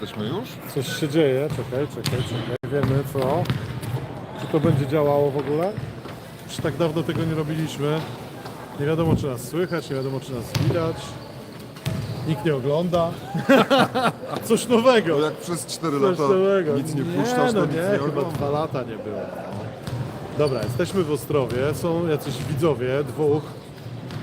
jesteśmy już? Coś się dzieje, czekaj, czekaj, czekaj. Wiemy co. Czy to będzie działało w ogóle? Już tak dawno tego nie robiliśmy. Nie wiadomo czy nas słychać, nie wiadomo czy nas widać. Nikt nie ogląda. Coś nowego. No jak przez 4 Coś lata nowego. nic nie puszczasz, no to nic nie, nie chyba oglądasz. dwa lata nie było. Dobra, jesteśmy w Ostrowie, są jacyś widzowie, dwóch.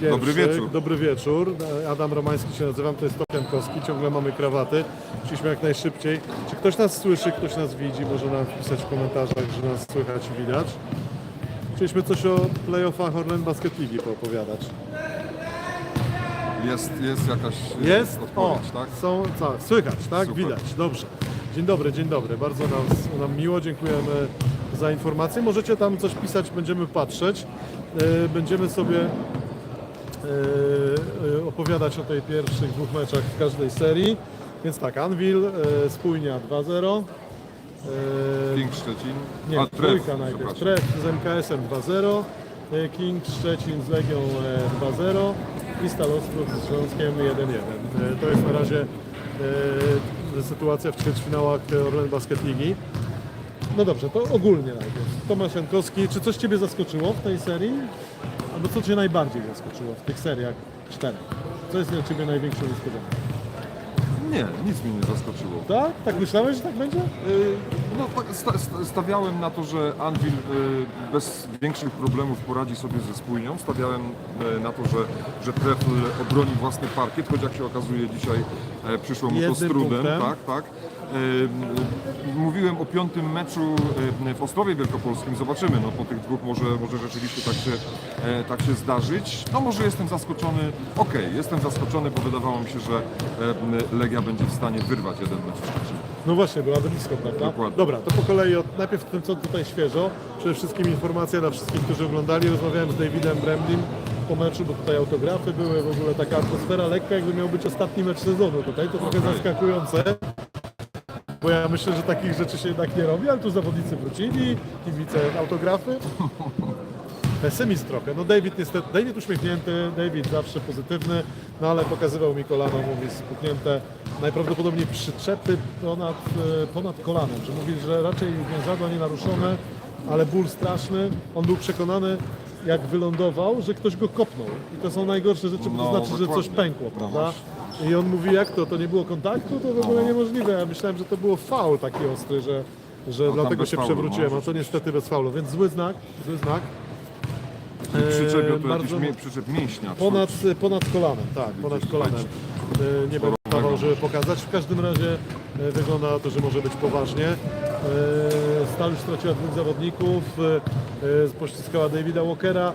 Pierwszych. Dobry wieczór. Dobry wieczór. Adam Romański się nazywam, to jest Topiankowski, ciągle mamy krawaty. Chcieliśmy jak najszybciej. Czy ktoś nas słyszy, ktoś nas widzi, może nam wpisać w komentarzach, że nas słychać i widać. Chcieliśmy coś o playoffach Orlen Basket Ligi poopowiadać. Jest, jest jakaś e, Jest? odpowiedź, o, tak? Są, co, słychać, tak? Super. Widać, dobrze. Dzień dobry, dzień dobry. Bardzo nam, nam miło, dziękujemy za informację. Możecie tam coś pisać, będziemy patrzeć. E, Będziemy sobie opowiadać o tej pierwszych dwóch meczach w każdej serii. Więc tak, Anvil, e, Spójnia 2-0. E, King Szczecin. nie, A, Tref, trójka najpierw. Tref z MKS-em 2-0, e, King Szczecin z Legią e, 2-0 i Stal Ostrów z Śląskiem 1-1. E, To jest na razie e, sytuacja w ćwierćfinałach Orlen Basket Ligi. No dobrze, to ogólnie najpierw. Tomasz Jankowski, czy coś Ciebie zaskoczyło w tej serii? Albo co Cię najbardziej zaskoczyło w tych seriach czterech? Co jest dla Ciebie największą niespodzianką? Nie, nic mnie nie zaskoczyło. Tak? Tak myślałeś, że tak będzie? Y, No, sta, sta- stawiałem na to, że Anvil y, bez większych problemów poradzi sobie ze spójnią. Stawiałem y, na to, że, że Trefl obroni własny parkiet, choć jak się okazuje dzisiaj e, przyszło mu to z trudem. Tak, tak. Y, Mówiłem o piątym meczu w Ostrowie Wielkopolskim. Zobaczymy. No, po tych dwóch może, może rzeczywiście tak się, e, tak się zdarzyć. No może jestem zaskoczony. Okej, jestem zaskoczony, bo wydawało mi się, że e, Legia będzie w stanie wyrwać jeden mecz w Szczecinie. No właśnie, była blisko, prawda? Dokładnie. Dobra, to po kolei od, najpierw tym, co tutaj świeżo. Przede wszystkim informacja dla wszystkich, którzy oglądali. Rozmawiałem z Davidem Bremlim po meczu, bo tutaj autografy były, w ogóle taka atmosfera lekka, jakby miał być ostatni mecz sezonu tutaj. To trochę Okej. zaskakujące. Bo ja myślę, że takich rzeczy się jednak nie robi, ale tu zawodnicy wrócili, kibice autografy. Pesymizm trochę. No David niestety, David uśmiechnięty, David zawsze pozytywny, no ale pokazywał mi kolano, mówi spuchnięte, najprawdopodobniej przyczepy ponad, e, ponad kolanem, że mówi, że raczej więzadła nie naruszone, ale ból straszny. On był przekonany, jak wylądował, że ktoś go kopnął. I to są najgorsze rzeczy, bo to No, znaczy, że coś dokładnie. pękło, No prawda? I on mówi, jak to, to nie było kontaktu? To w ogóle niemożliwe. Ja myślałem, że to było faul taki ostry, że, że tam dlatego się faulu, przewróciłem, no, a to niestety bez faulu, więc zły znak, zły znak. Przyczepio Eee, to bardzo jakiś mie- przyczep mięśnia. Ponad, ponad kolanem, tak, ponad kolanem. E, Nie będę dawał, żeby pokazać. W każdym razie e, wygląda na to, że może być poważnie. E, Stal już straciła dwóch zawodników, e, e, pościskała Davida Walkera,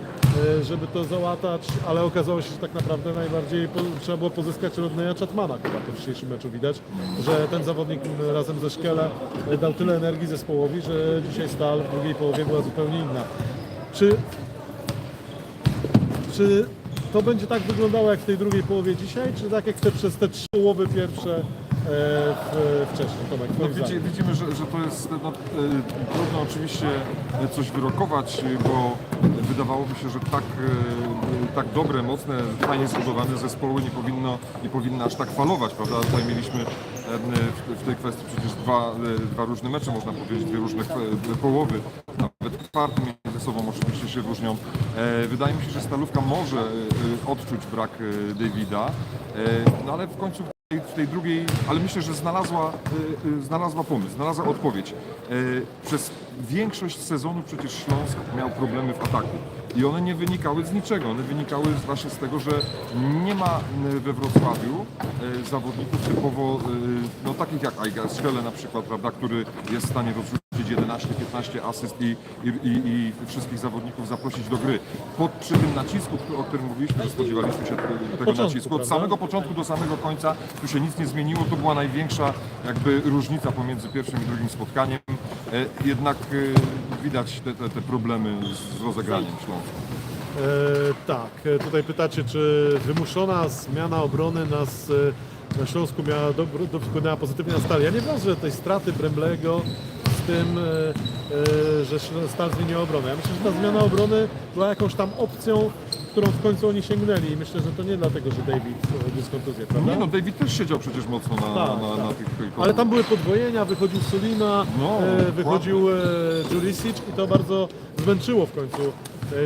e, żeby to załatać, ale okazało się, że tak naprawdę najbardziej po, trzeba było pozyskać Rodneya Chatmana chyba to w dzisiejszym meczu widać, że ten zawodnik m, razem ze Szkele e, dał tyle energii zespołowi, że dzisiaj Stal w drugiej połowie była zupełnie inna. Czy czy to będzie tak wyglądało jak w tej drugiej połowie dzisiaj, czy tak jak te przez te trzy połowy pierwsze e, w, wcześniej? Tomek, No, twoim widzi, zdaniem. widzimy, że, że to jest no, e, trudno oczywiście coś wyrokować, bo wydawało mi się, że tak, e, tak dobre, mocne, fajnie zbudowane zespoły nie powinno, nie powinny aż tak falować, prawda? Tutaj mieliśmy e, w, w tej kwestii przecież dwa, e, dwa różne mecze, można powiedzieć, dwie różne połowy, kwarty między sobą oczywiście się różnią. E, Wydaje mi się, że Stalówka może e, odczuć brak e, Davida, no ale w końcu w tej drugiej, ale myślę, że znalazła, znalazła pomysł, znalazła odpowiedź. Przez większość sezonu przecież Śląsk miał problemy w ataku. I one nie wynikały z niczego. One wynikały właśnie z tego, że nie ma we Wrocławiu zawodników typowo, no takich jak Aiga Schelle na przykład, prawda, który jest w stanie rozrzucić 11-15 asyst i, i, i, i wszystkich zawodników zaprosić do gry. Pod, przy tym nacisku, o którym mówiliśmy, że spodziewaliśmy się te- tego początku, nacisku, od prawda? samego początku do samego końca tu się nic nie zmieniło. To była największa jakby różnica pomiędzy pierwszym i drugim spotkaniem. E, Jednak e, widać te, te, te problemy z rozegraniem Śląska. E, tak, e, tutaj pytacie, czy wymuszona zmiana obrony nas e, na Śląsku miała dobro, do, wpłynęła pozytywnie na stal. Ja nie wierzę tej straty Bremblego tym, e, e, że Stal zmieniła obronę. Ja myślę, że ta zmiana obrony była jakąś tam opcją, którą w końcu oni sięgnęli i myślę, że to nie dlatego, że David e, odniósł kontuzję, prawda? Nie no, David też siedział przecież mocno na, Tak, na, na, tak. tych... Ale tam były podwojenia, wychodził Sulina, No, e, wychodził e, Jurisic i to bardzo zmęczyło w końcu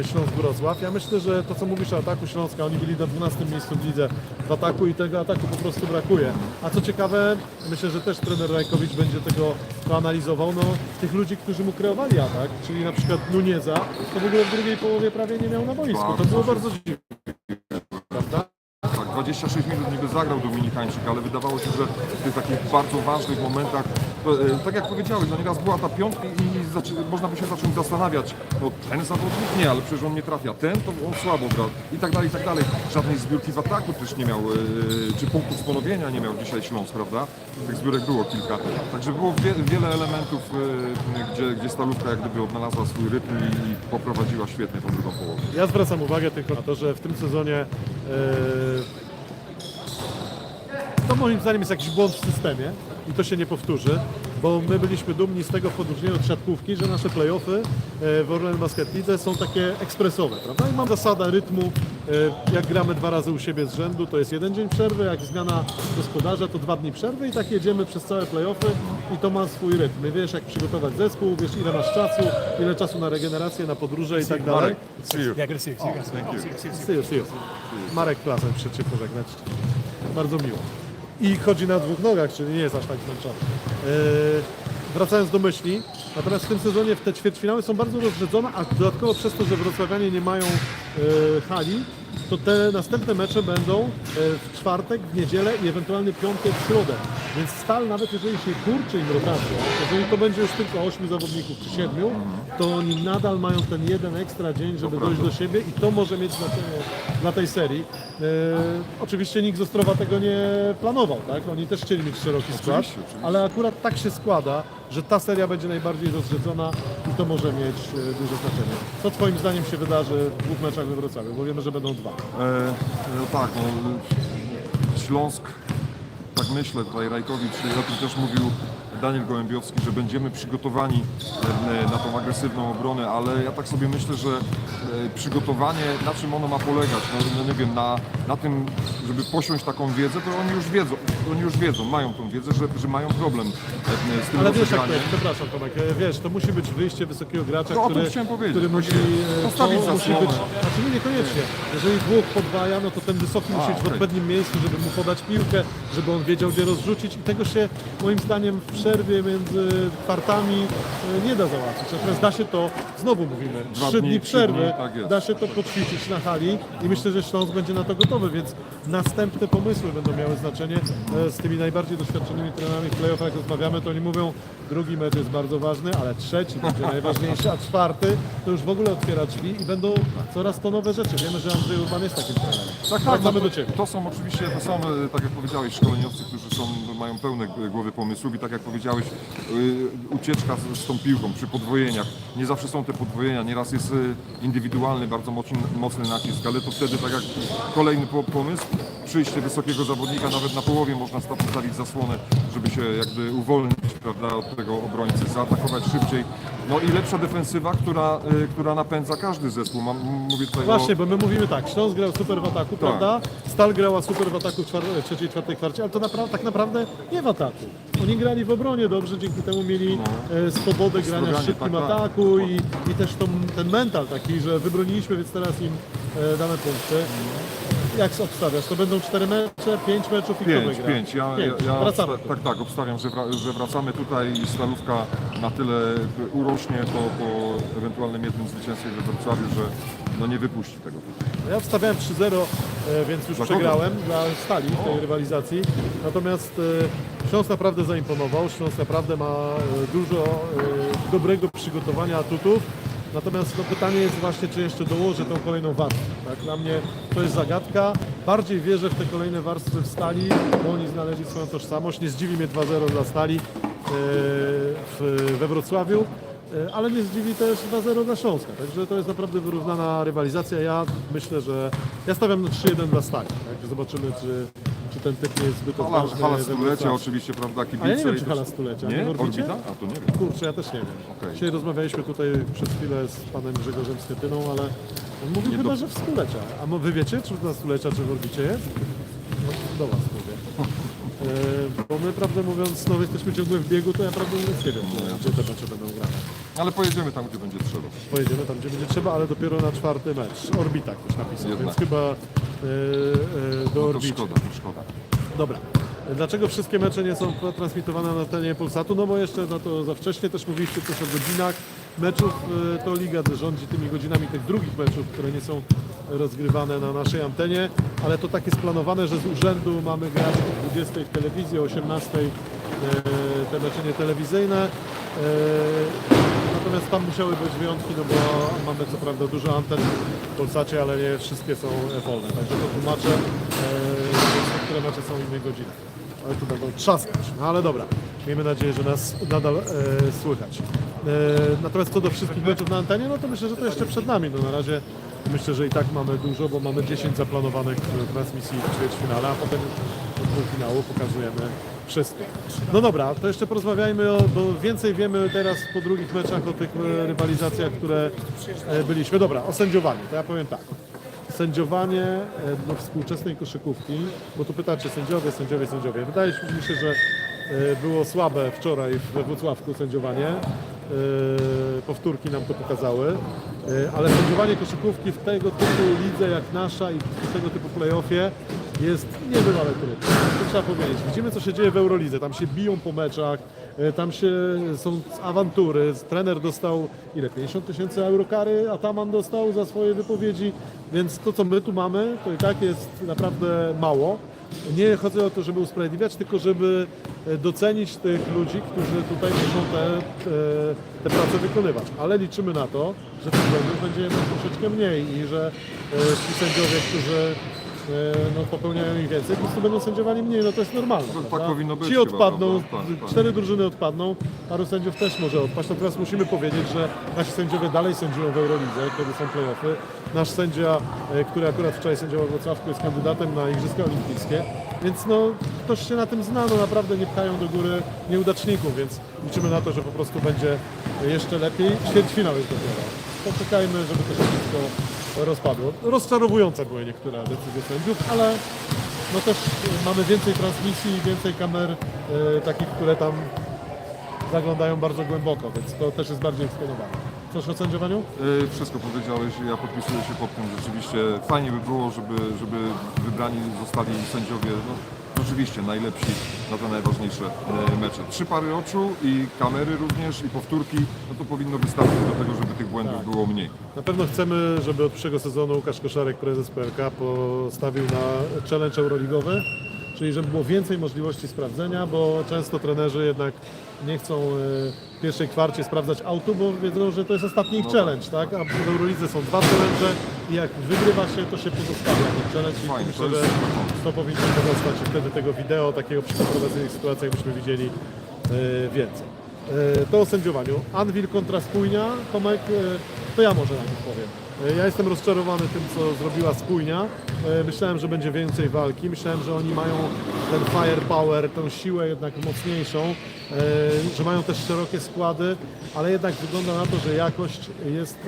e, Śląsk Wrocław. Ja myślę, że to co mówisz o ataku Śląska, oni byli na 12 miejscu w lidze w ataku i tego ataku po prostu brakuje. A co ciekawe, myślę, że też trener Rajkowicz będzie tego analizował, no tych ludzi, którzy mu kreowali atak, czyli na przykład Nunieza, to w ogóle w drugiej połowie prawie nie miał na boisku. To było bardzo dziwne. Prawda? Tak, 26 minut niby zagrał Dominikańczyk, ale wydawało się, że w tych takich bardzo ważnych momentach, e, tak jak powiedziałeś, no nieraz była ta piątka i zaczy, można by się zacząć zastanawiać, no ten zawodnik nie, ale przecież on nie trafia, ten to on słabo grał i tak dalej, i tak dalej. Żadnej zbiórki w ataku też nie miał, e, czy punktów ponowienia nie miał dzisiaj Śląsk, prawda? Tych zbiórek było kilka. Także było wie, wiele elementów, e, gdzie, gdzie Stalówka jak gdyby odnalazła swój rytm i, i poprowadziła świetnie tą drugą połowę. Ja zwracam uwagę tylko na to, że w tym sezonie e, to moim zdaniem jest jakiś błąd w systemie i to się nie powtórzy, bo my byliśmy dumni z tego w podróżnieniu od siatkówki, że nasze playoffy e, w Orlen Basket League są takie ekspresowe, prawda? I mam zasadę rytmu, e, jak gramy dwa razy u siebie z rzędu, to jest jeden dzień przerwy, jak zmiana gospodarza, to dwa dni przerwy i tak jedziemy przez całe playoffy i to ma swój rytm. I wiesz, jak przygotować zespół, wiesz, ile masz czasu, ile czasu na regenerację, na podróże i tak dalej. Marek, see you. Marek Klasen przyszedł się pożegnać. Bardzo miło. I chodzi na dwóch nogach, czyli nie jest aż tak zmęczony. Eee, wracając do myśli, natomiast w tym sezonie te ćwierćfinały są bardzo rozrzedzone, a dodatkowo przez to, że wrocławianie nie mają e, hali, to te następne mecze będą e, w czwartek, w niedzielę i ewentualnie piątek, w środę. Więc Stal, nawet jeżeli się kurczy im rotacja, jeżeli to będzie już tylko 8 zawodników czy 7, to oni nadal mają ten jeden ekstra dzień, żeby dojść do siebie i to może mieć znaczenie dla tej serii. E, oczywiście nikt z Ostrowa tego nie planował, tak? Oni też chcieli mieć szeroki skład, ale akurat tak się składa, że ta seria będzie najbardziej rozrzedzona to może mieć e, duże znaczenie. Co Twoim zdaniem się wydarzy w dwóch meczach we Wrocławiu? Bo wiemy, że będą dwa. E, no tak, no, Śląsk, tak myślę, tutaj Rajkowicz, o tym też mówił Daniel Gołębiowski, że będziemy przygotowani e, na tą agresywną obronę, ale ja tak sobie myślę, że e, przygotowanie, na czym ono ma polegać, no, no nie wiem, na, na tym, żeby posiąść taką wiedzę, to oni już wiedzą, oni już wiedzą, mają tą wiedzę, że, że mają problem e, z tym Ale wiesz jak to rozegraniem. jest, przepraszam Tomek, e, wiesz, to musi być wyjście wysokiego gracza, No, o tym który, chciałem powiedzieć. który musi, e, Postawić to musi być, znaczy nie, niekoniecznie, jeżeli dwóch podwaja, no to ten wysoki musi być w okej. odpowiednim miejscu, żeby mu podać piłkę, żeby on wiedział gdzie rozrzucić i tego się moim zdaniem w przerwie między kwartami e, nie da załatwić. Natomiast da się to, znowu mówimy, Dwa trzy dni, dni trzy przerwy, dni, tak jest. da się to poćwiczyć na hali i myślę, że Śląsk będzie na to gotowy, więc następne pomysły będą miały znaczenie z tymi najbardziej doświadczonymi trenerami w playoffach, jak rozmawiamy, to oni mówią, drugi mecz jest bardzo ważny, ale trzeci będzie najważniejszy, a czwarty to już w ogóle otwiera drzwi i będą coraz to nowe rzeczy. Wiemy, że Andrzej Urban jest takim trenerem. Tak, tak, Wracamy no, do Ciebie. To są oczywiście, to są, e, tak jak powiedziałeś, szkoleniowcy, którzy są, mają pełne głowy pomysłów i tak jak powiedziałeś, y, ucieczka z, z tą piłką przy podwojeniach. Nie zawsze są te podwojenia, nieraz jest y, indywidualny, bardzo mocny, mocny nacisk, ale to wtedy, tak jak kolejny po, pomysł, przyjście wysokiego zawodnika, nawet na połowie można sta- postawić zasłonę, żeby się jakby uwolnić prawda, od tego obrońcy, zaatakować szybciej. No i lepsza defensywa, która, y, która napędza każdy zespół. Mam, mówię tutaj Właśnie, o... bo my mówimy tak, Śląsk grał super w ataku, prawda? Stal grała super w ataku w czwar- trzeciej, czwartej kwarcie, ale to napra- tak naprawdę nie w ataku. Oni grali w obronie dobrze, dzięki temu mieli e, swobodę grania w szybkim tak, tak. ataku i, i też tą, ten mental taki, że wybroniliśmy, więc teraz im e, damy punkty. Jak obstawiasz? To będą cztery mecze, pięć meczów i kto Pięć, wygra? pięć. Ja, Pięć. ja, ja Wracamy. obsta- tak, tak, obstawiam, że, że wracamy tutaj i Stalówka na tyle urośnie po, po ewentualnym jednym zwycięstwie we Wrocławiu, że no nie wypuści tego. Ja wstawiałem 3-0, e, więc już Dla kogo? przegrałem dla Stali w tej rywalizacji. Natomiast e, Śląsk naprawdę zaimponował. Śląsk naprawdę ma e, dużo dobrego przygotowania atutów. Natomiast no, pytanie jest właśnie, czy jeszcze dołożę tą kolejną warstwę. Tak? Dla mnie to jest zagadka. Bardziej wierzę w te kolejne warstwy w Stali, bo oni znaleźli swoją tożsamość. Nie zdziwi mnie 2-0 dla Stali e, w, we Wrocławiu. E, Ale nie zdziwi też 2-0 dla Śląska. Także to jest naprawdę wyrównana rywalizacja. Ja myślę, że ja stawiam na 3-1 dla Stali. Tak? Zobaczymy, czy, czy ten typ nie jest zbyt Hala, odważny. hala stulecia oczywiście, prawda, kibice. A ja nie wiem, i czy hala stulecia. Nie? Orbicie? Orbita? A to nie wiem. Kurczę, ja też nie wiem. Okej. Dzisiaj rozmawialiśmy tutaj przez chwilę z panem Grzegorzem Schetyną, ale on mówił chyba, że w stulecia. A mo- wy wiecie, czy na stulecia, czy w orbicie jest? No, do was mówię. E, bo my, prawdę mówiąc, no jesteśmy ciągle w biegu, to ja prawdę mówiąc nie wiem, gdzie te mecze będą grane. Ale pojedziemy tam, gdzie będzie trzeba. Pojedziemy tam, gdzie będzie trzeba, ale dopiero na czwarty mecz. Orbita ktoś napisał, Jednak. więc chyba e, e, do No to orbity. szkoda, to szkoda. Dobra. Dlaczego wszystkie mecze nie są transmitowane na antenie Polsatu? No bo jeszcze na to za wcześnie też mówiliście coś o godzinach meczów. Y, To Liga rządzi tymi godzinami tych drugich meczów, które nie są rozgrywane na naszej antenie, ale to tak jest planowane, że z urzędu mamy grać o 20 w telewizji, o 18 y, te mecze nie telewizyjne. Y, Natomiast tam musiały być wyjątki, no bo mamy co prawda dużo anten w Polsacie, ale nie wszystkie są wolne. Także to tłumaczę, e, niektóre mecze są innej godziny. Ale tu będą trzaskać. No ale dobra, miejmy nadzieję, że nas nadal e, słychać. E, natomiast co do wszystkich meczów na antenie, no to myślę, że to jeszcze przed nami. No na razie myślę, że i tak mamy dużo, bo mamy 10 zaplanowanych e, transmisji w ćwierćfinale, a potem już do półfinału pokazujemy wszystko. No dobra, to jeszcze porozmawiajmy, o, bo więcej wiemy teraz po drugich meczach o tych e, rywalizacjach, które e, byliśmy. Dobra, o sędziowaniu, to ja powiem tak. Sędziowanie e, do współczesnej koszykówki, bo tu pytacie sędziowie, sędziowie, sędziowie. Wydaje mi się, że było słabe wczoraj we Wrocławku sędziowanie. Powtórki nam to pokazały, ale sędziowanie koszykówki w tego typu lidze jak nasza i w tego typu playoffie jest niebywale trudne. To trzeba powiedzieć. Widzimy co się dzieje w Eurolidze. Tam się biją po meczach, e, tam się są awantury. Trener dostał ile? 50 tysięcy euro kary, a Taman dostał za swoje wypowiedzi, więc to co my tu mamy, to i tak jest naprawdę mało. Nie chodzi o to, żeby usprawiedliwiać, tylko żeby e, docenić tych ludzi, którzy tutaj muszą te, e, te prace wykonywać. Ale liczymy na to, że tych błędów będzie troszeczkę mniej i że e, ci sędziowie, którzy no, popełniają ich więcej, po prostu będą sędziowali mniej, no to jest normalne. To tak powinno być Ci chyba, odpadną, prawda? Tak, tak. cztery drużyny odpadną, paru sędziów też może odpaść. Natomiast musimy powiedzieć, że nasi sędziowie dalej sędziują w Eurolidze, kiedy są playoffy. Nasz sędzia, e, który akurat wczoraj sędziował w Wrocławku, jest kandydatem na Igrzyska Olimpijskie. Więc no, ktoś się na tym zna, no naprawdę nie pchają do góry nieudaczników, więc liczymy na to, że po prostu będzie jeszcze lepiej. Ćwierćfinał jest dopiero. Poczekajmy, żeby to się wszystko rozpadło. Rozczarowujące były niektóre decyzje sędziów, ale no też mamy więcej transmisji, więcej kamer e, takich, które tam zaglądają bardzo głęboko, więc to też jest bardziej eksponowane. Coś o sędziowaniu? E, Wszystko powiedziałeś, ja podpisuję się pod tym. Rzeczywiście fajnie by było, żeby, żeby wybrani zostali sędziowie, no, rzeczywiście najlepsi na te najważniejsze e, mecze. Trzy pary oczu i kamery również i powtórki, no to powinno wystarczyć do tego, żeby tych błędów Tak. było mniej. Na pewno chcemy, żeby od przyszłego sezonu Łukasz Koszarek, prezes PLK, postawił na challenge euroligowy, czyli żeby było więcej możliwości sprawdzenia, bo często trenerzy jednak nie chcą e, w pierwszej kwarcie sprawdzać autu, bo wiedzą, że to jest ostatni ich No challenge, tak? A w Eurolidze są dwa challenge i jak wygrywa się, to się pozostawia ten challenge i Fajnie, myślę, to że jest to powinno pozostać i wtedy tego wideo, takiego przy kontrowersyjnych sytuacjach byśmy widzieli e, więcej. E, To o sędziowaniu. Anvil kontra Spójnia. Tomek, e, to ja może najpierw powiem. E, Ja jestem rozczarowany tym, co zrobiła Spójnia. Myślałem, że będzie więcej walki. Myślałem, że oni mają ten firepower, tą siłę jednak mocniejszą, że mają też szerokie składy, ale jednak wygląda na to, że jakość jest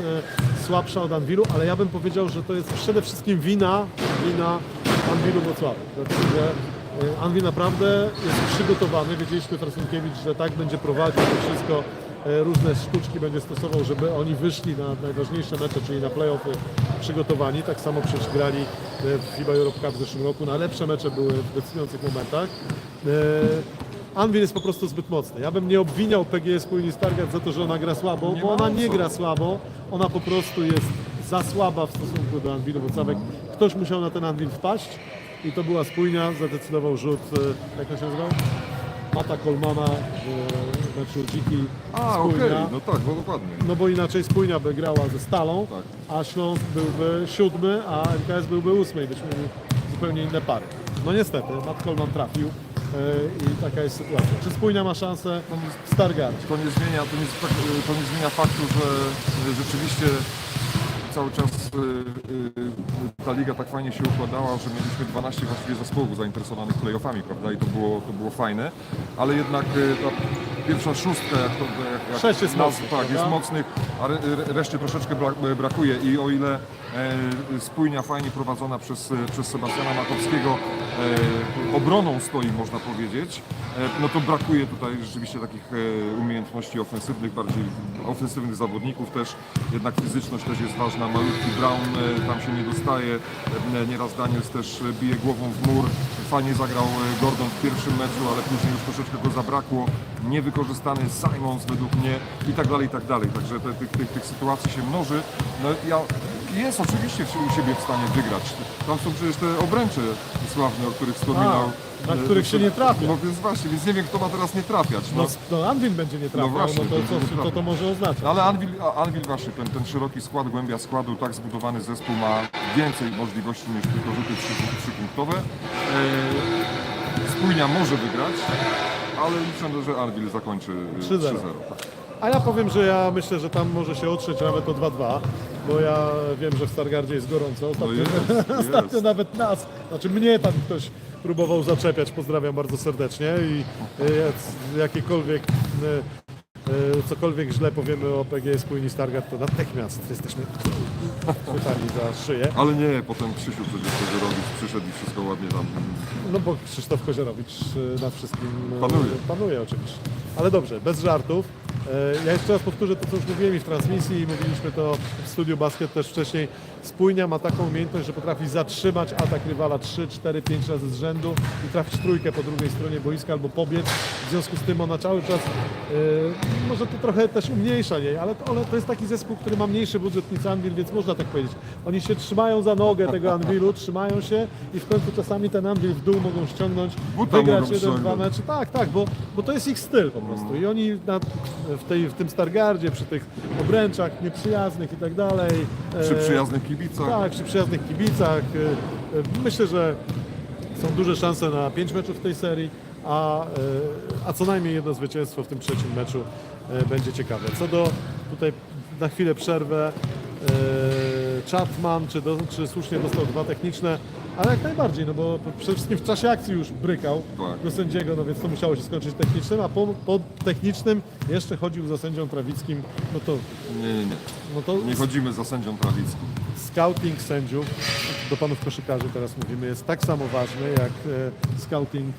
słabsza od Anwilu, ale ja bym powiedział, że to jest przede wszystkim wina, wina Anwilu Wrocławia. Dlatego, że Anwi naprawdę jest przygotowany. Wiedzieliśmy Frasunkiewicz, że tak będzie prowadził to wszystko. e, Różne sztuczki będzie stosował, żeby oni wyszli na najważniejsze mecze, czyli na playoffy przygotowani. Tak samo przecież grali e, w FIBA Europe Cup w zeszłym roku. Najlepsze mecze były w decydujących momentach. E, Anvil jest po prostu zbyt mocny. Ja bym nie obwiniał PGS Płyni Stargard za to, że ona gra słabo, bo ona nie gra słabo. Ona po prostu jest za słaba w stosunku do Anwilu Wrocławek. Ktoś musiał na ten Anwil wpaść i to była spójnia, zadecydował rzut, e, jak on się nazywał? Mata Kolmana meczu Dziki A, okej, spójnia. no tak, no dokładnie. No bo inaczej spójnia by grała ze Stalą, Tak. a Śląsk byłby siódmy, a MKS byłby ósmy i byśmy mieli zupełnie inne pary. No niestety, Matt Coleman trafił e, i taka jest sytuacja. Czy spójnia ma szansę w Stargardzie? To nie zmienia, to nie, to nie zmienia faktu, że że rzeczywiście cały czas y, y, ta liga tak fajnie się układała, że mieliśmy 12 właściwie zespołów zainteresowanych playoffami, prawda? I to było, to było fajne, ale jednak y, ta pierwsza szóstka, jak to, jak, Sześć jest nas- mocnych, Tak, prawda? jest mocnych, a re, re- reszcie troszeczkę bra- brakuje i o ile spójnia fajnie prowadzona przez, przez Sebastiana Makowskiego e, obroną stoi, można powiedzieć, e, no to brakuje tutaj rzeczywiście takich e, umiejętności ofensywnych, bardziej ofensywnych zawodników też, jednak fizyczność też jest ważna, malutki Brown e, tam się nie dostaje, e, nieraz Daniels też e, bije głową w mur, fajnie zagrał e, Gordon w pierwszym meczu, ale później już troszeczkę go zabrakło, niewykorzystany Simons według mnie i tak dalej, i tak dalej, także te, tych, tych, tych sytuacji się mnoży, no ja jest oczywiście u siebie w stanie wygrać, tam są przecież te obręcze sławne, o których wspominał. Na e, których się nie trafia. No więc właśnie, więc nie wiem kto ma teraz nie trafiać. No. No, no Anvil będzie nie trafiał, no, właśnie, to będzie nie co, co trafiał. to może oznaczać? Ale Anvil, a- Anvil właśnie, ten, ten szeroki skład, głębia składu, tak zbudowany zespół ma więcej możliwości niż tylko rzuty trzy- trzypunktowe. E, spójnia może wygrać, ale liczę, że Anvil zakończy e, 3-0. 3-0. tak. A ja powiem, że ja myślę, że tam może się otrzeć nawet o 2-2, bo ja wiem, że w Stargardzie jest gorąco. Ostatnio, No jest, ostatnio jest. nawet nas, znaczy mnie tam ktoś próbował zaczepiać, pozdrawiam bardzo serdecznie i jak- jakiekolwiek, y, y, cokolwiek źle powiemy o PG Spójni Stargard, to natychmiast jesteśmy chwytani za szyję. Ale nie, potem Krzysiu przecież Kozierowicz przyszedł i wszystko ładnie tam. No bo Krzysztof Koziorowicz nad wszystkim Panuje. panuje oczywiście. Ale dobrze, bez żartów. E, Ja jeszcze raz powtórzę to, co już mówiłem i w transmisji i mówiliśmy to w studiu basket też wcześniej. Spójnia ma taką umiejętność, że potrafi zatrzymać atak rywala 3, 4, 5 razy z rzędu i trafić trójkę po drugiej stronie boiska albo pobiec. W związku z tym ona cały czas, e, może to trochę też umniejsza jej, ale to, ale to jest taki zespół, który ma mniejszy budżet niż Anvil, więc można tak powiedzieć. Oni się trzymają za nogę tego Anvilu, trzymają się i w końcu czasami ten Anvil w dół mogą ściągnąć, Buta wygrać jeden, dwa mecze. Tak, tak, bo, bo to jest ich styl po prostu. I oni na, w, tej, w tym Stargardzie, przy tych obręczach nieprzyjaznych i tak dalej. Przy przyjaznych kibicach. Tak, przy przyjaznych kibicach. e, e, Myślę, że są duże szanse na pięć meczów w tej serii, a, e, a co najmniej jedno zwycięstwo w tym trzecim meczu będzie ciekawe. Co do tutaj na chwilę przerwę Chapman, czy, do, czy słusznie dostał dwa techniczne, ale jak najbardziej, no bo przede wszystkim w czasie akcji już brykał Tak. do sędziego, no więc to musiało się skończyć technicznym, a po, po technicznym jeszcze chodził za sędzią prawickim, no to, Nie, nie, nie. no to Nie chodzimy za sędzią prawickim. Scouting sędziów, do panów koszykarzy teraz mówimy, jest tak samo ważny jak e, scouting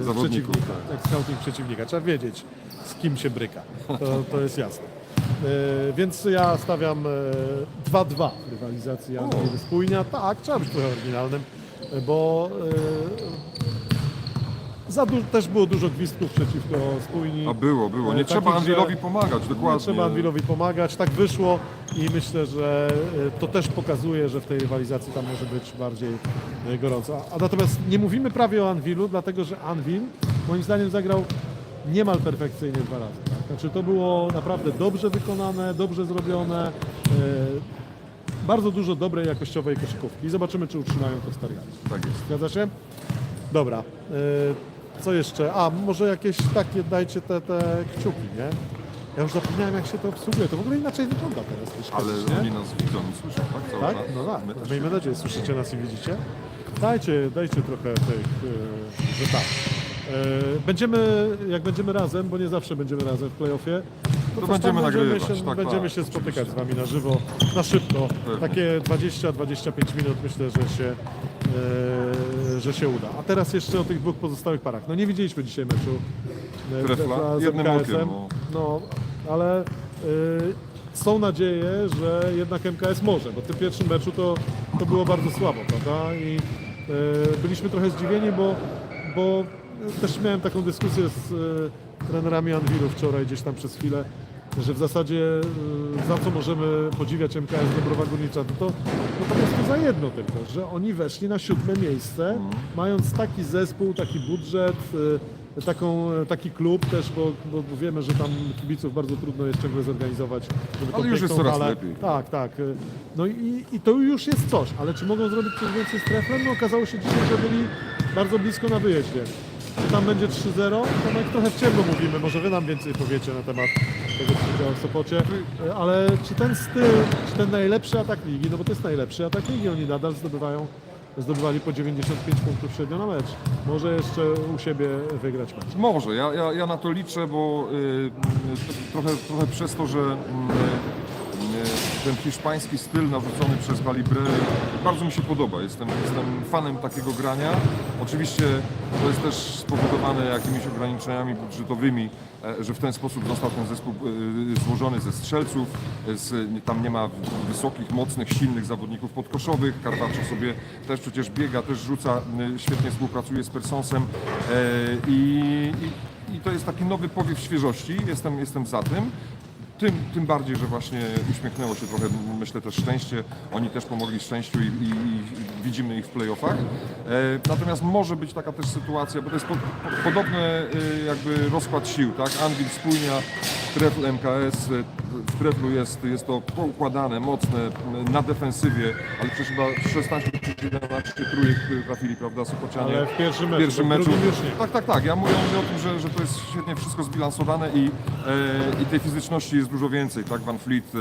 e, Zawodników, przeciwnika. tak. Jak scouting przeciwnika. Trzeba wiedzieć, z kim się bryka. To, to jest jasne. E, więc ja stawiam e, 2-2 w rywalizacji Anglii Spójnia. Tak, trzeba być trochę oryginalnym, e, bo e, za du- też było dużo gwizdków przeciwko Spójni. A było, było. E, Nie trzeba takich, że- Anwilowi pomagać, dokładnie. nie trzeba Anwilowi pomagać. Tak wyszło i myślę, że e, to też pokazuje, że w tej rywalizacji tam może być bardziej e, gorąco. A natomiast nie mówimy prawie o Anwilu, dlatego że Anwil moim zdaniem zagrał niemal perfekcyjnie dwa razy. Tak? Znaczy to było naprawdę dobrze wykonane, dobrze zrobione. e, Bardzo dużo dobrej jakościowej koszykówki. I zobaczymy, czy utrzymają to w Stargardzie. Tak jest. Zgadza się? Dobra. e, Co jeszcze? A, może jakieś takie dajcie te, te kciuki, nie? Ja już zapomniałem, jak się to obsługuje. To w ogóle inaczej wygląda teraz. Ale nie? oni nas widzą słyszą, tak? Cały Tak? czas. No tak. My też Miejmy nadzieję, słyszycie nas i widzicie. Dajcie, dajcie trochę tych, e, że tak. E, Będziemy, jak będziemy razem, bo nie zawsze będziemy razem w playoffie, to, To coś tam będziemy nagrywać, się, tak, będziemy tak, się spotykać oczywiście. z Wami na żywo, na szybko. Pewnie. Takie 20-25 minut myślę, że się, e, że się uda. A teraz jeszcze o tych dwóch pozostałych parach. No nie widzieliśmy dzisiaj meczu e, Trefla? z Jednym MKS-em. okiem, no. No, ale y, są nadzieje, że jednak MKS może, bo w tym pierwszym meczu to, to było bardzo słabo, prawda? I y, byliśmy trochę zdziwieni, bo, bo też miałem taką dyskusję z y, trenerami Anwilu wczoraj gdzieś tam przez chwilę, że w zasadzie y, za co możemy podziwiać MKS Dąbrowa Górnicza, no to no po prostu za jedno tylko, że oni weszli na siódme miejsce, mając taki zespół, taki budżet, y, taką, taki klub też, bo, bo wiemy, że tam kibiców bardzo trudno jest ciągle zorganizować, żeby Ale już jest coraz lepiej. Tak, tak. y, No i, i to już jest coś, ale czy mogą zrobić coś więcej z treflem? No okazało się dzisiaj, że byli bardzo blisko na wyjeździe. Czy tam będzie 3-0? To my trochę w ciemno mówimy, może wy nam więcej powiecie na temat tego, co w Sopocie. E, Ale czy ten styl, czy ten najlepszy atak ligi, no bo to jest najlepszy atak ligi, oni nadal zdobywają, zdobywali po 95 punktów średnio na mecz. Może jeszcze u siebie wygrać mecz. Może, ja, ja, ja na to liczę, bo y, trochę, trochę przez to, że y, ten hiszpański styl narzucony przez Balibre bardzo mi się podoba. Jestem, jestem fanem takiego grania. Oczywiście to jest też spowodowane jakimiś ograniczeniami budżetowymi, e, że w ten sposób został ten zespół y, złożony ze strzelców. Z, tam nie ma wysokich, mocnych, silnych zawodników podkoszowych. Carvaccio sobie też przecież biega, też rzuca, świetnie współpracuje z Personsem e, i, i, i to jest taki nowy powiew świeżości. Jestem, jestem za tym. Tym, tym bardziej, że właśnie uśmiechnęło się trochę, myślę, też szczęście. Oni też pomogli szczęściu i, i, i widzimy ich w playoffach. E, natomiast może być taka też sytuacja, bo to jest po, po, podobny e, jakby rozkład sił, tak? Anvil spójnia, trefl MKS, e, w treflu jest, jest to poukładane, mocne, m, na defensywie, ale przecież chyba 16 czy 17 trójek trafili, prawda, Sopocianie. Ale w pierwszym W meczu, pierwszym w meczu. już nie. Tak, tak, tak. Ja mówię, mówię o tym, że, że to jest świetnie wszystko zbilansowane i, e, i tej fizyczności jest dużo więcej, tak? Van Fleet, e,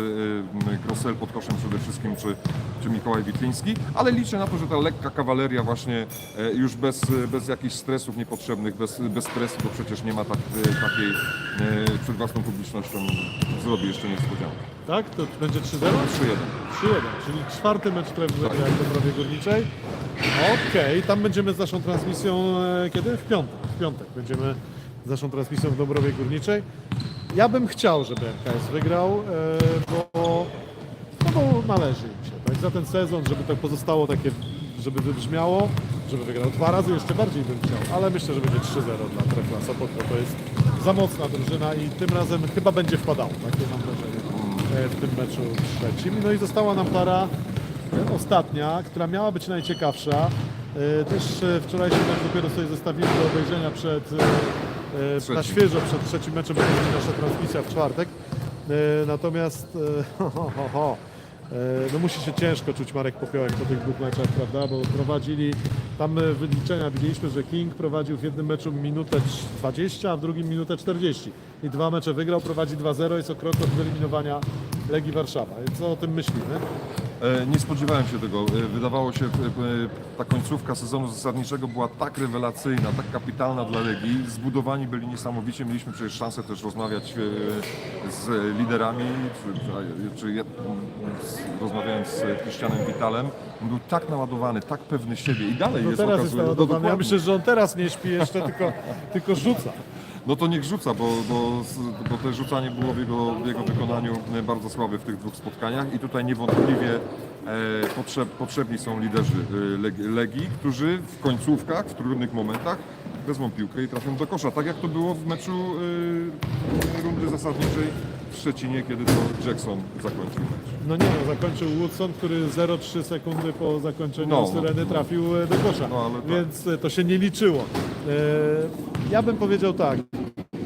e, Grossel pod koszem przede wszystkim, czy, czy Mikołaj Witliński, ale liczę na to, że ta lekka kawaleria właśnie e, już bez, bez jakichś stresów niepotrzebnych, bez, bez stresu, bo przecież nie ma tak, e, takiej e, przed własną publicznością zrobi jeszcze niespodziankę. Tak? To będzie 3-0? 3-1. 3-1, czyli czwarty mecz Trefl wygra w Dąbrowie Górniczej. Okej, tam będziemy z naszą transmisją e, kiedy? W piątek. W piątek będziemy z naszą transmisją w Dąbrowie Górniczej. Ja bym chciał, żeby MKS wygrał, e, bo, no bo należy im się. Tak? Za ten sezon, żeby to pozostało takie, żeby wybrzmiało, żeby wygrał dwa razy, jeszcze bardziej bym chciał, ale myślę, że będzie 3-0 dla Trefla Sopot, bo to jest za mocna drużyna i tym razem chyba będzie wpadało, takie mam wrażenie e, w tym meczu trzecim. No i została nam para e, ostatnia, która miała być najciekawsza. E, Też wczorajszy mecz dopiero sobie zostawili do obejrzenia przed, na świeżo przed trzecim meczem, będzie nasza transmisja w czwartek. Natomiast ho, ho, ho, ho. No musi się ciężko czuć Marek Popiołek po tych dwóch meczach, prawda? Bo prowadzili, tam wyliczenia widzieliśmy, że King prowadził w jednym meczu minutę 20, a w drugim minutę 40. I dwa mecze wygrał, prowadzi 2-0, jest o krok od wyeliminowania Legii Warszawa. Co o tym myślimy? E, Nie spodziewałem się tego. E, Wydawało się, e, ta końcówka sezonu zasadniczego była tak rewelacyjna, tak kapitalna dla Legii. Zbudowani byli niesamowicie. Mieliśmy przecież szansę też rozmawiać z liderami, czy, czy, ja- rozmawiając z Christianem Witalem. On był tak naładowany, tak pewny siebie i dalej No jest teraz jest okazuje. naładowany. Ja myślę, że on teraz nie śpi jeszcze, tylko, tylko rzuca. No to niech rzuca, bo, bo, bo to rzucanie było w jego, w jego wykonaniu e, bardzo słabe w tych dwóch spotkaniach i tutaj niewątpliwie e, potrzeb, potrzebni są liderzy e, Leg- Legii, którzy w końcówkach, w trudnych momentach wezmą piłkę i trafią do kosza. Tak jak to było w meczu rundy zasadniczej w Szczecinie, kiedy to Jackson zakończył mecz. No nie, no, zakończył Woodson, który 0,3 sekundy po zakończeniu No, no. syreny trafił e, do kosza, No, ale tak. więc e, to się nie liczyło. E, Ja bym powiedział tak,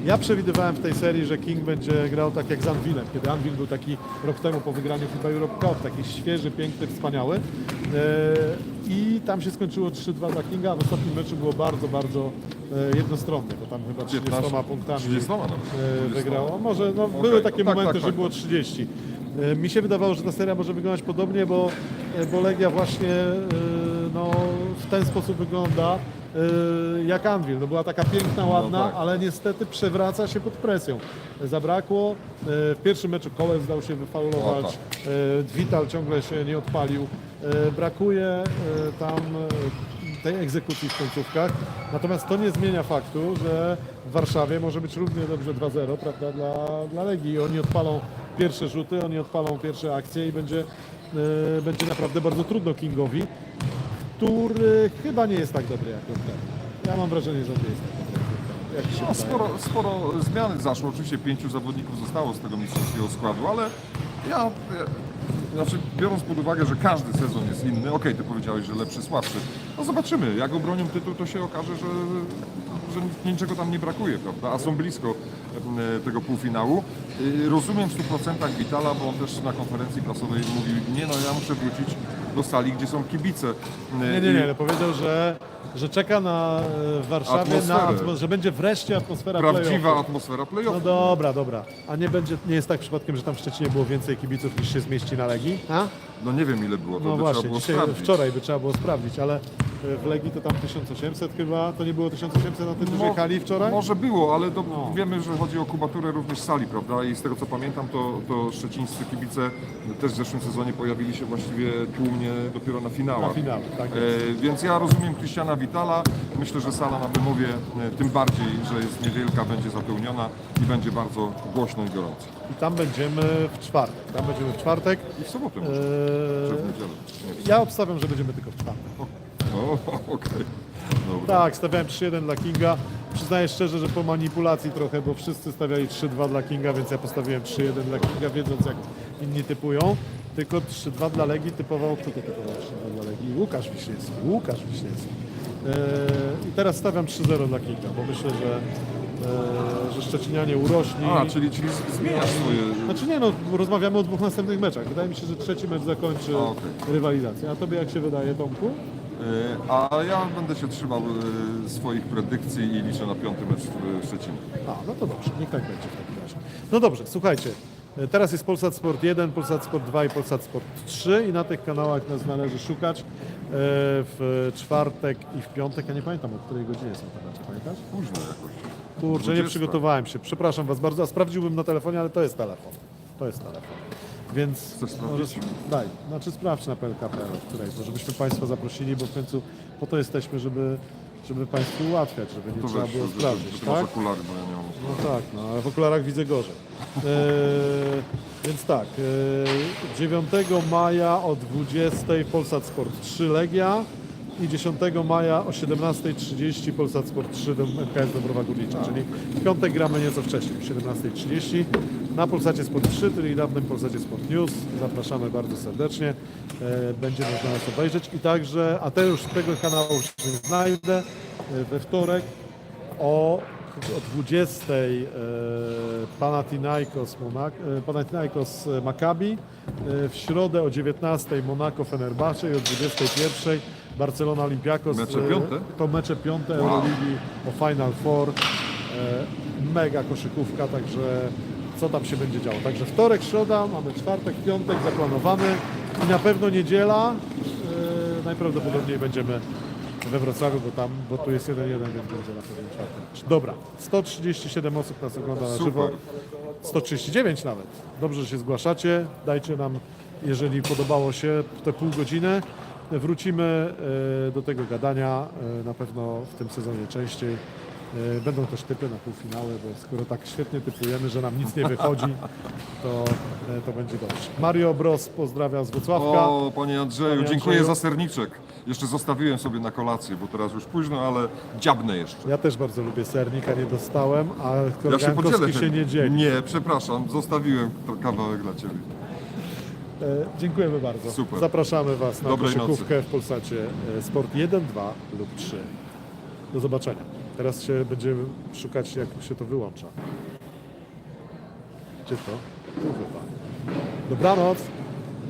ja przewidywałem w tej serii, że King będzie grał tak jak z Anvilem, kiedy Anvil był taki rok temu po wygraniu FIBA Europe Cup, taki świeży, piękny, wspaniały. E, I tam się skończyło 3-2 dla Kinga, a w ostatnim meczu było bardzo, bardzo e, jednostronne, bo tam chyba 30 punktami 30 nawet. e, wygrało. Może no, Okej, były takie no tak, momenty, tak, że tak. było 30. E, Mi się wydawało, że ta seria może wyglądać podobnie, bo, e, bo Legia właśnie e, no, w ten sposób wygląda jak Anvil. No, była taka piękna, ładna, tak. ale niestety przewraca się pod presją. Zabrakło. e, W pierwszym meczu Kolew zdał się wyfaulować. O, tak. Wital ciągle się nie odpalił. Brakuje tam tej egzekucji w końcówkach. Natomiast to nie zmienia faktu, że w Warszawie może być równie dobrze 2-0 prawda, dla, dla Legii. Oni odpalą pierwsze rzuty, oni odpalą pierwsze akcje i będzie, będzie naprawdę bardzo trudno Kingowi, który chyba nie jest tak dobry jak Luther. Ja mam wrażenie, że on nie jest tak dobry jak się No, wydaje? sporo, sporo zmian zaszło. Oczywiście pięciu zawodników zostało z tego mistrzowskiego składu, ale ja, ja znaczy biorąc pod uwagę, że każdy sezon jest inny, okej, ty powiedziałeś, że lepszy, słabszy, no zobaczymy. Jak obronią tytuł, to się okaże, że, że niczego tam nie brakuje, prawda? A są blisko e, tego półfinału. E, Rozumiem w 100% Witala, bo on też na konferencji prasowej mówił, nie no, ja muszę wrócić do sali, gdzie są kibice. Nie, nie, nie, ale powiedział, że, że czeka na e, w Warszawie, na, Atmosferę. atmo- że będzie wreszcie atmosfera Prawdziwa play-offu. atmosfera No dobra, dobra. A nie będzie, nie jest tak przypadkiem, że tam w Szczecinie było więcej kibiców niż się zmieści na Legii? A? No nie wiem ile było, to No by właśnie, trzeba było dzisiaj, sprawdzić. wczoraj by trzeba było sprawdzić, ale w Legii to tam 1800 chyba, to nie było 1800 na tym, że jechali wczoraj? Może było, ale No. wiemy, że chodzi o kubaturę również sali, prawda? I z tego co pamiętam, to, to szczecińscy kibice też w zeszłym sezonie pojawili się właściwie tłumnie dopiero na finałach. Na finale, tak E, więc ja rozumiem Krystiana Witala. Myślę, że sala na Bemowie, e, tym bardziej, że jest niewielka, będzie zapełniona i będzie bardzo głośno i gorąco. I tam będziemy w czwartek. Tam będziemy w czwartek. I w sobotę może, czy w Eee, niedzielę. Nie wiem. ja obstawiam, że będziemy tylko w czwartek. O, okej. Dobra. Tak, stawiałem 3-1 dla Kinga. Przyznaję szczerze, że po manipulacji trochę, bo wszyscy stawiali 3-2 dla Kinga, więc ja postawiłem 3-1 dla Kinga, wiedząc jak inni typują. Tylko 3-2 dla Legii typował, kto to typował 3-2 dla Legii? Łukasz Wiśniewski. Łukasz Wiśniewski. Eee, I teraz stawiam 3-0 dla Kinga, bo myślę, że, eee, że Szczecinianie urośli. A, czyli, czyli z- zmieniasz swoje... Znaczy nie no, rozmawiamy o dwóch następnych meczach. Wydaje mi się, że trzeci mecz zakończy A, okej. rywalizację. A tobie jak się wydaje, Tomku? E, A ja będę się trzymał e, swoich predykcji i liczę na piąty mecz w Szczecinie. A, no to dobrze, niech tak będzie w takim razie. No dobrze, słuchajcie, e, teraz jest Polsat Sport 1, Polsat Sport 2 i Polsat Sport 3 i na tych kanałach nas należy szukać w czwartek i w piątek. Ja nie pamiętam, o której godzinie są te mecze, pamiętasz? Późno jakoś. Kurczę, nie 20. przygotowałem się, przepraszam Was bardzo, a sprawdziłbym na telefonie, ale to jest telefon. To jest telefon. Więc Chcesz sprawdzić? daj, znaczy sprawdź na PLK.pl, której, to żebyśmy Państwa zaprosili, bo w końcu po to jesteśmy, żeby, żeby Państwu ułatwiać, żeby nie To trzeba weź, było że, że, sprawdzić, że ty masz tak? okulary, bo ja nie mam. No tak, no, ale w okularach widzę gorzej. Eee, więc tak, eee, 9 maja o 20 Polsat Sport 3 Legia i 10 maja o 17.30 Polsat Sport 3 do MKS Dąbrowa Górnicza, czyli w piątek gramy nieco wcześniej, o 17.30 na Polsacie Sport 3, czyli dawnym Polsacie Sport News. Zapraszamy bardzo serdecznie. E, Będzie można nas obejrzeć i także, a te już z tego kanału już nie znajdę, e, we wtorek o, o 20 e, Panathinaikos, Monak, Panathinaikos Maccabi, w środę o 19 Monaco Fenerbahce i o 21 Barcelona Olympiakos. Mecze piąte? To mecze piąte Wow. Euroligi o Final Four. Mega koszykówka, także co tam się będzie działo. Także wtorek, środa, mamy czwartek, piątek zaplanowany i na pewno niedziela. E, najprawdopodobniej będziemy we Wrocławiu, bo tam, bo tu jest 1-1, więc będzie na pewno czwartek. Dobra, 137 osób nas ogląda na żywo. Super. 139 nawet. Dobrze, że się zgłaszacie. Dajcie nam, jeżeli podobało się, te pół godziny. Wrócimy e, do tego gadania e, na pewno w tym sezonie częściej. E, Będą też typy na półfinały, bo skoro tak świetnie typujemy, że nam nic nie wychodzi, to, e, to będzie dobrze. Mario Bros pozdrawia z Wrocławka. O, panie Andrzeju, Panie dziękuję Andrzeju. za serniczek. Jeszcze zostawiłem sobie na kolację, bo teraz już późno, ale dziabnę jeszcze. Ja też bardzo lubię sernika, nie dostałem, a Ja się podzielę się tym. nie dzieli. Nie, przepraszam, zostawiłem to kawałek dla ciebie. E, dziękujemy bardzo. Super. Zapraszamy Was na Dobrej koszykówkę w Polsacie e, Sport 1, 2 lub 3. Do zobaczenia. Teraz się będziemy szukać, jak się to wyłącza. Gdzie to? Tu chyba. Dobranoc.